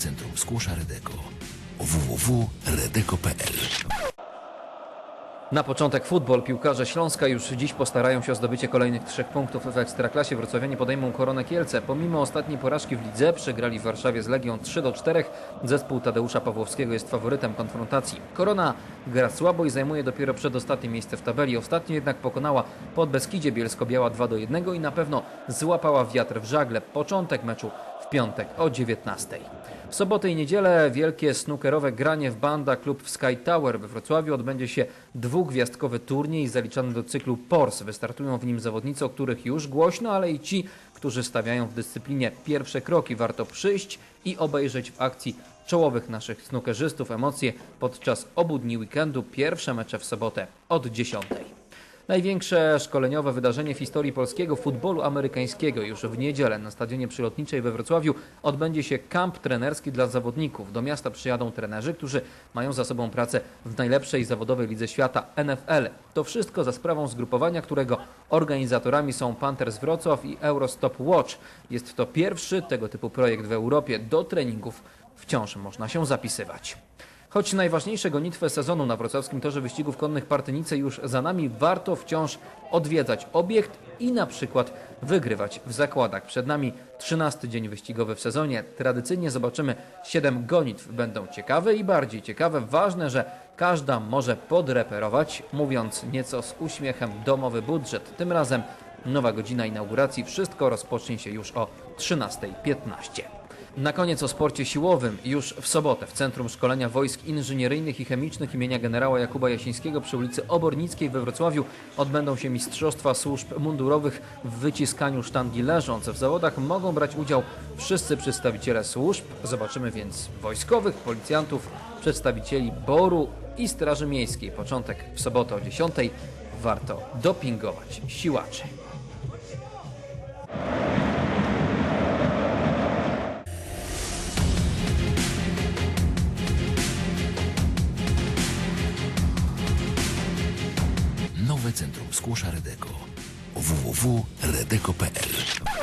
Centrum Skłosza Redeko www.redeko.pl Na początek futbol. Piłkarze Śląska już dziś postarają się o zdobycie kolejnych trzech punktów w Ekstraklasie. Wrocławianie podejmą Koronę Kielce. Pomimo ostatniej porażki w lidze przegrali w Warszawie z Legią 3 do 4. Zespół Tadeusza Pawłowskiego jest faworytem konfrontacji. Korona gra słabo i zajmuje dopiero przedostatnie miejsce w tabeli. Ostatnio jednak pokonała pod Beskidzie Bielsko-Biała 2 do 1 i na pewno złapała wiatr w żagle. Początek meczu w piątek o 19. W sobotę i niedzielę wielkie snookerowe granie w Banda Klub w Sky Tower we Wrocławiu odbędzie się dwugwiazdkowy turniej zaliczany do cyklu PORS. Wystartują w nim zawodnicy, o których już głośno, ale i ci, którzy stawiają w dyscyplinie pierwsze kroki. Warto przyjść i obejrzeć w akcji czołowych naszych snookerzystów emocje podczas obu dni weekendu. Pierwsze mecze w sobotę od 10. Największe szkoleniowe wydarzenie w historii polskiego futbolu amerykańskiego. Już w niedzielę na stadionie przylotniczej we Wrocławiu odbędzie się kamp trenerski dla zawodników. Do miasta przyjadą trenerzy, którzy mają za sobą pracę w najlepszej zawodowej lidze świata NFL. To wszystko za sprawą zgrupowania, którego organizatorami są Panthers Wrocław i Eurostop Watch. Jest to pierwszy tego typu projekt w Europie. Do treningów wciąż można się zapisywać. Choć najważniejsze gonitwy sezonu na wrocławskim torze wyścigów konnych Partynice już za nami, warto wciąż odwiedzać obiekt i na przykład wygrywać w zakładach. Przed nami 13 dzień wyścigowy w sezonie. Tradycyjnie zobaczymy 7 gonitw. Będą ciekawe i bardziej ciekawe. Ważne, że każda może podreperować, mówiąc nieco z uśmiechem domowy budżet. Tym razem nowa godzina inauguracji. Wszystko rozpocznie się już o 13.15. Na koniec o sporcie siłowym. Już w sobotę w Centrum Szkolenia Wojsk Inżynieryjnych i Chemicznych imienia generała Jakuba Jasińskiego przy ulicy Obornickiej we Wrocławiu odbędą się Mistrzostwa Służb Mundurowych w wyciskaniu sztangi leżąc. W zawodach mogą brać udział wszyscy przedstawiciele służb. Zobaczymy więc wojskowych, policjantów, przedstawicieli BOR-u i Straży Miejskiej. Początek w sobotę o 10. Warto dopingować siłaczy. Nowe Centrum Skłosza Redeko. Www.redeko.pl